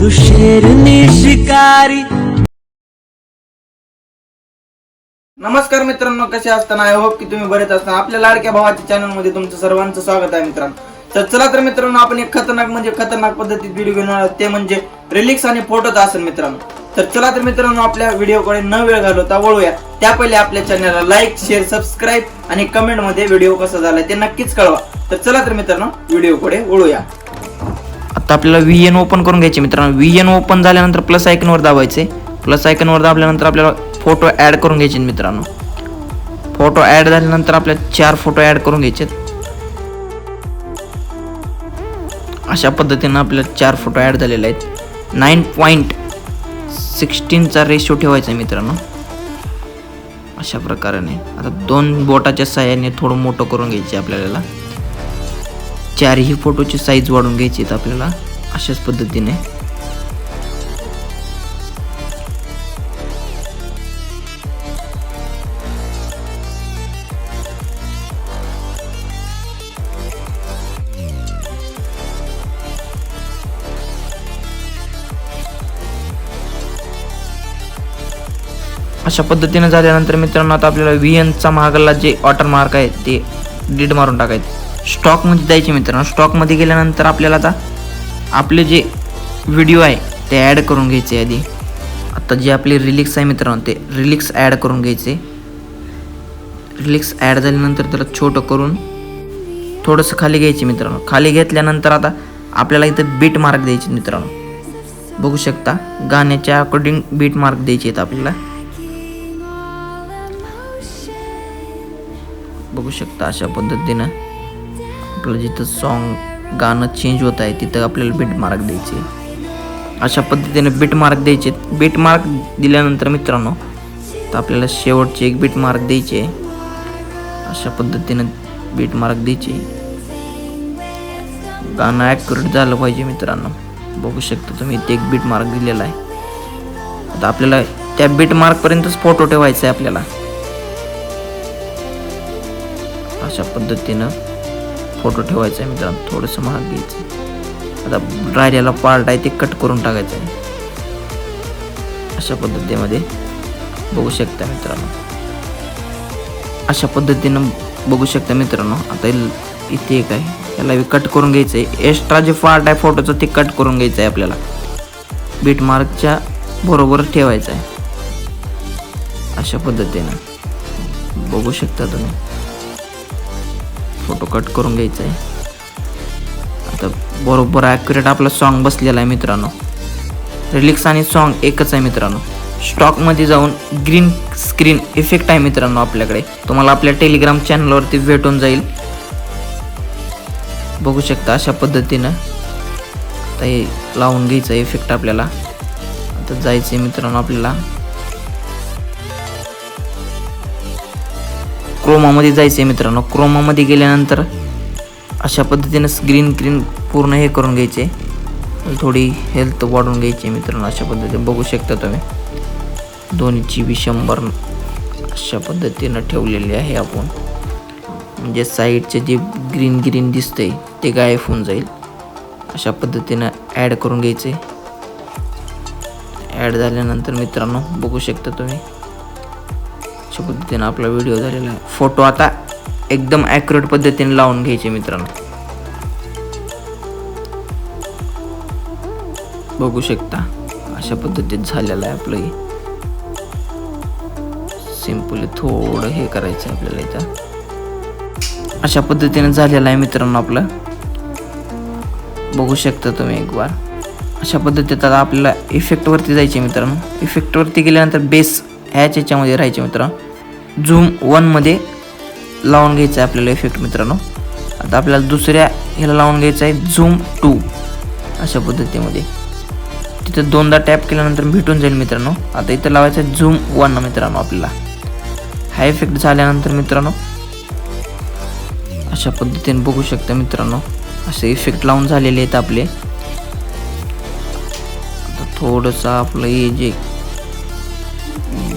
तू शेरनी शिकारी नमस्कार मित्रांनो कसे असताना आय होप की तुम्ही बरेच असताना आपल्या लाडक्या भावाच्या चॅनलमध्ये तुमचं सर्वांचं स्वागत आहे मित्रांनो. तर चला तर मित्रांनो आपण एक खतरनाक म्हणजे खतरनाक पद्धतीत व्हिडिओ घेऊन आलो ते म्हणजे रिलिक्स आणि फोटोच असेल मित्रांनो. तर चला तर मित्रांनो आपल्या व्हिडिओकडे न वेळ घालवता वळूया. त्या पहिले आपल्या चॅनलला लाईक शेअर सबस्क्राईब आणि कमेंटमध्ये व्हिडिओ कसा झालाय ते नक्कीच कळवा. तर चला तर मित्रांनो व्हिडिओकडे वळूया. आता आपल्याला व्ही एन ओपन करून घ्यायचे मित्रांनो. व्ही एन ओपन झाल्यानंतर प्लस आयकनवर दाबायचे. प्लस आयकनवर दाबल्यानंतर आपल्याला फोटो ॲड करून घ्यायचे मित्रांनो. फोटो ॲड झाल्यानंतर आपल्याला चार फोटो ॲड करून घ्यायचे अशा पद्धतीनं आपल्याला चार फोटो ॲड झालेले आहेत. नाईन पॉईंट सिक्स्टीनचा रेशो ठेवायचा आहे मित्रांनो. अशा प्रकाराने. आता दोन बोटाच्या साह्याने थोडं मोठं करून घ्यायचे आपल्याला. चारही फोटोची साईज वाढून घ्यायची आहेत आपल्याला अशाच पद्धतीने. अशा पद्धतीने झाल्यानंतर मित्रांनो आता आपल्याला व्ही एनचा महागला जे वॉटर मार्क आहे ते डीड मारून टाकायचे. स्टॉकमध्ये द्यायचे मित्रांनो. स्टॉकमध्ये गेल्यानंतर आपल्याला आता आपले जे व्हिडिओ आहे ते ॲड करून घ्यायचे आधी. आता जे आपले रिलिक्स आहे मित्रांनो ते रिलिक्स ॲड करून घ्यायचे. रिलिक्स ॲड झाल्यानंतर त्याला छोटं करून थोडंसं खाली घ्यायचे मित्रांनो. खाली घेतल्यानंतर आता आपल्याला इथं बीट मार्क द्यायचे मित्रांनो. बघू शकता गाण्याच्या अकॉर्डिंग बीट मार्क द्यायचे आहेत आपल्याला. बघू शकता अशा पद्धतीनं. आपलं जिथं सॉन्ग गाणं चेंज होत आहे तिथं आपल्याला बीट मार्क द्यायचे. अशा पद्धतीने बीट मार्क द्यायचे. बीट मार्क दिल्यानंतर मित्रांनो तर आपल्याला शेवटचे एक बीट मार्क द्यायचे. अशा पद्धतीनं बीट मार्क द्यायचे. गाणं ॲक्युरेट झालं पाहिजे मित्रांनो. बघू शकता तुम्ही इथे एक बीट मार्क दिलेला आहे. आता आपल्याला त्या बीट मार्कपर्यंतच फोटो ठेवायचा आहे आपल्याला. अशा पद्धतीनं फोटो ठेवायचा आहे मित्रांनो थोडंसं महाग घ्यायचं. आता राहिलेला पार्ट आहे ते कट करून टाकायचं आहे अशा पद्धतीमध्ये बघू शकता मित्रांनो. अशा पद्धतीनं बघू शकता मित्रांनो. आता इथे एक आहे. याला कट करून घ्यायचं आहे एक्स्ट्रा जे पार्ट आहे फोटोचं ते कट करून घ्यायचं आहे आपल्याला बीट मार्कच्या बरोबर ठेवायचं आहे अशा पद्धतीनं. बघू शकता तुम्ही. फोटो कट करून घ्यायचा आहे. आता बरोबर ॲक्युरेट आपला सॉन्ग बसलेला आहे मित्रांनो. रिलिक्स आणि सॉन्ग एकच आहे मित्रांनो. स्टॉकमध्ये जाऊन ग्रीन स्क्रीन इफेक्ट आहे मित्रांनो आपल्याकडे. तुम्हाला आपल्या टेलिग्राम चॅनलवरती भेटून जाईल. बघू शकता अशा पद्धतीनं. आता हे लावून घ्यायचं इफेक्ट आपल्याला. आता जायचं आहे मित्रांनो आपल्याला. क्रोमामध्ये जायचं आहे मित्रांनो. क्रोमामध्ये गेल्यानंतर अशा पद्धतीनं ग्रीन ग्रीन पूर्ण हे करून घ्यायचे. थोडी हेल्थ वाढवून घ्यायची आहे मित्रांनो अशा पद्धतीने. बघू शकता तुम्ही. दोन्हीची बी शंभर अशा पद्धतीनं ठेवलेली आहे आपण. म्हणजे साईडचे जे ग्रीन ग्रीन दिसतंय ते गायब होऊन जाईल. अशा पद्धतीनं ॲड करून घ्यायचे. ॲड झाल्यानंतर मित्रांनो बघू शकता तुम्ही. अशा पद्धतीनं आपला व्हिडिओ झालेला आहे. फोटो आता एकदम ॲक्युरेट पद्धतीने लावून घ्यायचे मित्रांनो. बघू शकता अशा पद्धतीत झालेलं आहे आपलं हे. सिम्पली थोडं हे करायचं आहे आपल्याला इथं. अशा पद्धतीने झालेलं आहे मित्रांनो आपलं. बघू शकता तुम्ही एक बार अशा पद्धतीत आता आपल्याला इफेक्टवरती जायचे मित्रांनो. इफेक्टवरती गेल्यानंतर बेस ह्याच याच्यामध्ये राहायचे मित्रांनो. झूम वनमध्ये लावून घ्यायचं आहे आपल्याला इफेक्ट मित्रांनो. आता आपल्याला दुसऱ्या ह्याला लावून घ्यायचं आहे झूम टू. अशा पद्धतीमध्ये. तिथं दोनदा टॅप केल्यानंतर भेटून जाईल मित्रांनो. आता इथं लावायचं आहे झूम वन मित्रांनो आपल्याला. हा इफेक्ट झाल्यानंतर मित्रांनो. अशा पद्धतीने बघू शकता मित्रांनो. असे इफेक्ट लावून झालेले आहेत आपले. आता थोडंसं आपलं हे जे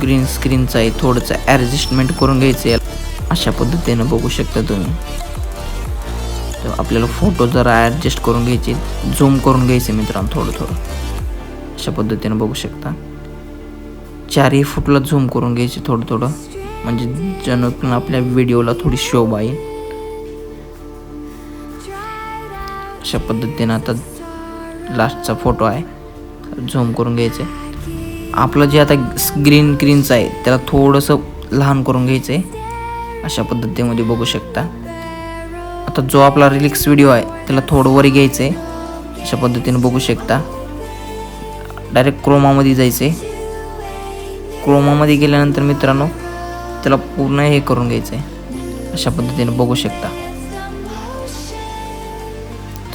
ग्रीन स्क्रीनचा आहे थोडंसं ॲडजस्टमेंट करून घ्यायचं आहे अशा पद्धतीनं बघू शकता तुम्ही. तर आपल्याला फोटो जरा ॲडजस्ट करून घ्यायचे झूम करून घ्यायचे मित्रांनो थोडं थोडं. अशा पद्धतीनं बघू शकता. चारही फुटला झूम करून घ्यायचे थोडं थोडं. म्हणजे जेणेकरून आपल्या व्हिडिओला थोडी शोभा येईल. अशा पद्धतीनं आता लास्टचा फोटो आहे. झूम करून घ्यायचे. आहे आपलं जे आता ग्रीन ग्रीनचं आहे त्याला थोडंसं लहान करून घ्यायचं आहे. अशा पद्धतीमध्ये बघू शकता. आता जो आपला रिलिक्स व्हिडिओ आहे त्याला थोडं वर घ्यायचं आहे. अशा पद्धतीने बघू शकता. डायरेक्ट क्रोमामध्ये जायचं आहे क्रोमामध्ये गेल्यानंतर मित्रांनो त्याला पूर्ण हे करून घ्यायचं आहे अशा पद्धतीने बघू शकता.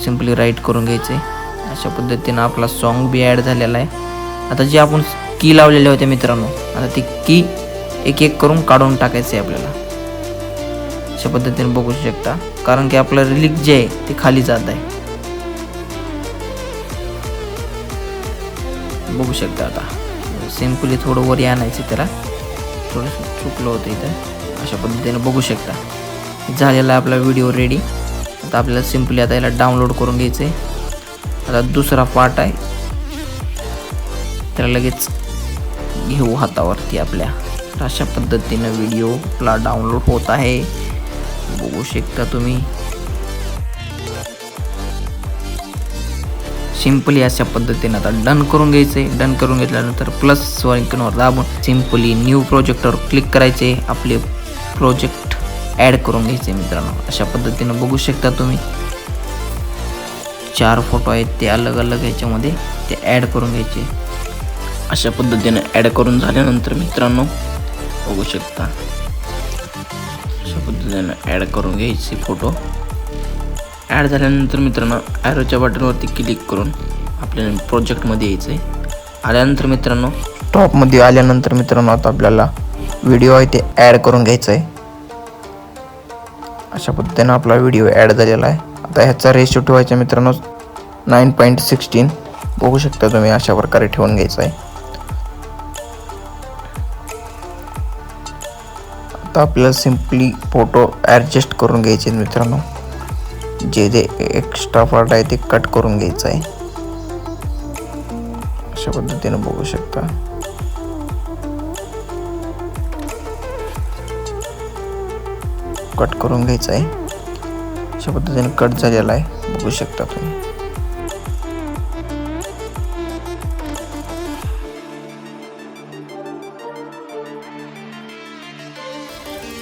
सिम्पली राईट करून घ्यायचं आहे अशा पद्धतीनं आपला सॉन्ग बी ॲड झालेला आहे. आता जे आपण की लावलेले होते मित्रांनो. आता ती की एक एक करून काढून टाकायचं आहे आपल्याला. अशा पद्धतीने बघू शकता. कारण की आपलं रिलीक जे आहे ते खाली जात आहे. बघू शकता आता. सिम्पली थोडं वरी आणायचं त्याला. थोडंसं चुकलं होतं इथं. अशा पद्धतीने बघू शकता. झालेला आहे आपला व्हिडिओ रेडी आता आपल्याला सिम्पली आता याला डाउनलोड करून घ्यायचं आहे आता दुसरा पार्ट आहे. त्याला लगेच घेऊ हातावरती आपल्या. अशा पद्धतीनं व्हिडिओला डाउनलोड होत आहे. बघू शकता तुम्ही. सिम्पली अशा पद्धतीनं आता डन करून घ्यायचे डन करून घेतल्यानंतर प्लस आयकॉनवर दाबून सिम्पली न्यू प्रोजेक्टवर क्लिक करायचे. आपले प्रोजेक्ट ॲड करून घ्यायचे मित्रांनो. अशा पद्धतीनं बघू शकता तुम्ही. चार फोटो आहेत ते अलग अलग ह्याच्यामध्ये ते ॲड करून घ्यायचे. अशा पद्धतीने ॲड करून झाल्यानंतर मित्रांनो बघू शकता. अशा पद्धतीने ॲड करून घ्यायचे फोटो ॲड झाल्यानंतर मित्रांनो ॲरोच्या बटनवरती क्लिक करून आपल्याला प्रोजेक्टमध्ये यायचं आहे आल्यानंतर मित्रांनो टॉपमध्ये आल्यानंतर मित्रांनो आता आपल्याला व्हिडिओ आहे ते ॲड करून घ्यायचं आहे अशा पद्धतीनं आपला व्हिडिओ ॲड झालेला आहे. आता ह्याचा रेशो ठेवायचा मित्रांनो नाईन पॉईंट सिक्स्टीन बघू शकता तुम्ही अशा प्रकारे ठेवून घ्यायचा आहे आता आपल्याला सिम्पली फोटो ॲडजस्ट करून घ्यायचे आहेत मित्रांनो. जे जे एक्स्ट्रा पार्ट आहे ते कट करून घ्यायचं आहे. अशा पद्धतीनं बघू शकता. कट करून घ्यायचं आहे. अशा पद्धतीने कट झालेला आहे. बघू शकता तुम्ही.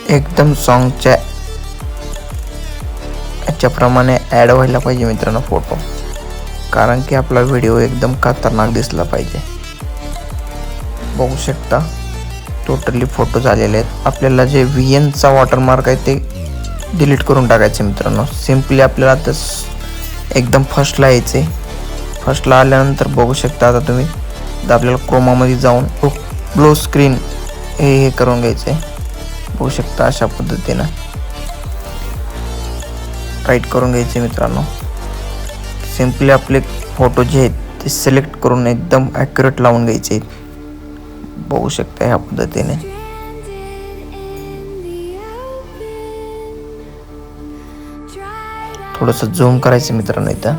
एकदम सॉन्गच्या याच्याप्रमाणे ॲड व्हायला पाहिजे मित्रांनो फोटो कारण की आपला व्हिडिओ एकदम खतरनाक दिसला पाहिजे. बघू शकता टोटली फोटो झालेले आहेत. आपल्याला जे व्ही एनचा वॉटरमार्क आहे ते डिलीट करून टाकायचे मित्रांनो. सिम्पली आपल्याला आता एकदम फर्स्टला यायचे फर्स्टला आल्यानंतर बघू शकता आता तुम्ही. आपल्याला क्रोमामध्ये जाऊन ब्लो स्क्रीन हे हे करून घ्यायचं आहे बघू शकता अशा पद्धतीनं. राईट करून घ्यायचे मित्रांनो. सिम्पली आपले फोटो जे आहेत ते सिलेक्ट करून एकदम ॲक्युरेट लावून घ्यायचे बघू शकता ह्या पद्धतीने. थोडंसं झूम करायचं मित्रांनो इथं.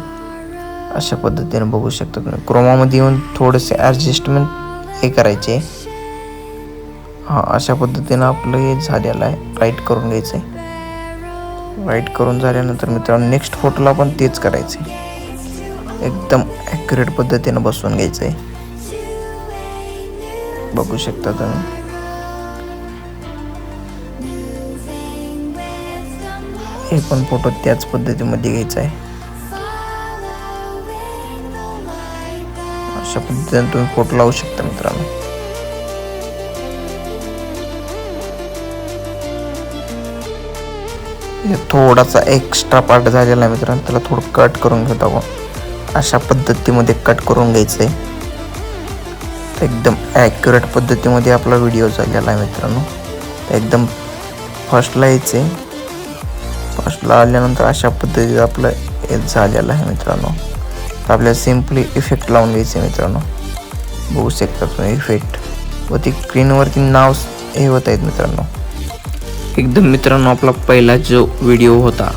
अशा पद्धतीने बघू शकता तुम्ही. क्रोमामध्ये येऊन थोडेसे ॲडजस्टमेंट हे करायचे. हां अशा पद्धतीनं आपलं हे झालेलं आहे. राईट करून घ्यायचं आहे राईट करून झाल्यानंतर मित्रांनो नेक्स्ट फोटोला पण तेच करायचे एकदम ॲक्युरेट पद्धतीनं बसवून घ्यायचं आहे बघू शकता तुम्ही. हे पण फोटो त्याच पद्धतीमध्ये घ्यायचा आहे अशा पद्धतीने तुम्ही फोटो लावू शकता मित्रांनो. थोडासा एक्स्ट्रा पार्ट झालेला आहे मित्रांनो. त्याला थोडं कट करून घेत आहोत. अशा पद्धतीमध्ये कट करून घ्यायचं आहे एकदम ॲक्युरेट पद्धतीमध्ये आपला व्हिडिओ झालेला आहे मित्रांनो. एकदम फर्स्टला यायचं आहे फर्स्टला आल्यानंतर अशा पद्धतीचं आपलं हे झालेलं आहे मित्रांनो. तर आपल्याला सिम्पली इफेक्ट लावून घ्यायचं आहे मित्रांनो. बघू शकता तुम्ही इफेक्ट व ती स्क्रीनवरती नाव हे होत आहेत मित्रांनो. एकदम मित्रांनो आपला पहिला जो व्हिडिओ होता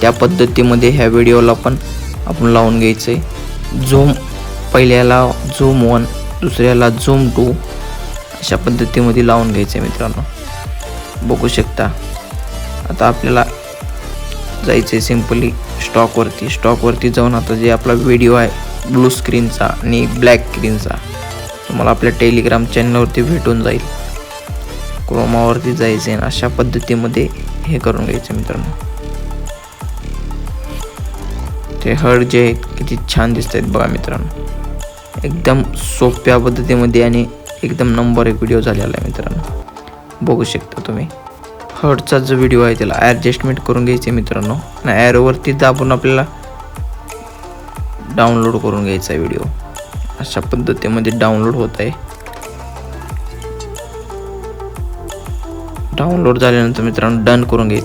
त्या पद्धतीमध्ये ह्या व्हिडिओला पण आपण लावून घ्यायचं आहे झूम पहिल्याला झूम वन दुसऱ्याला झूम टू अशा पद्धतीमध्ये लावून घ्यायचं आहे मित्रांनो. बघू शकता. आता आपल्याला जायचं आहे सिम्पली स्टॉकवरती स्टॉकवरती जाऊन आता जे आपला व्हिडिओ आहे ब्लू स्क्रीनचा आणि ब्लॅक स्क्रीनचा तुम्हाला आपल्या टेलिग्राम चॅनलवरती भेटून जाईल. क्रोमावरती जायचे आणि अशा पद्धतीमध्ये हे करून घ्यायचं मित्रांनो. ते हड जे आहेत किती छान दिसत आहेत बघा मित्रांनो. एकदम सोप्या पद्धतीमध्ये आणि एकदम नंबर एक व्हिडिओ झालेला आहे मित्रांनो. बघू शकता तुम्ही. हर्टचा जो व्हिडिओ आहे त्याला ॲडजस्टमेंट करून घ्यायचे मित्रांनो. आणि ॲरोवरती दाबून आपल्याला डाउनलोड करून घ्यायचा आहे व्हिडिओ अशा पद्धतीमध्ये डाउनलोड होत आहे. डाउनलोड झाल्यानंतर मित्रांनो डन करून घ्यायचं.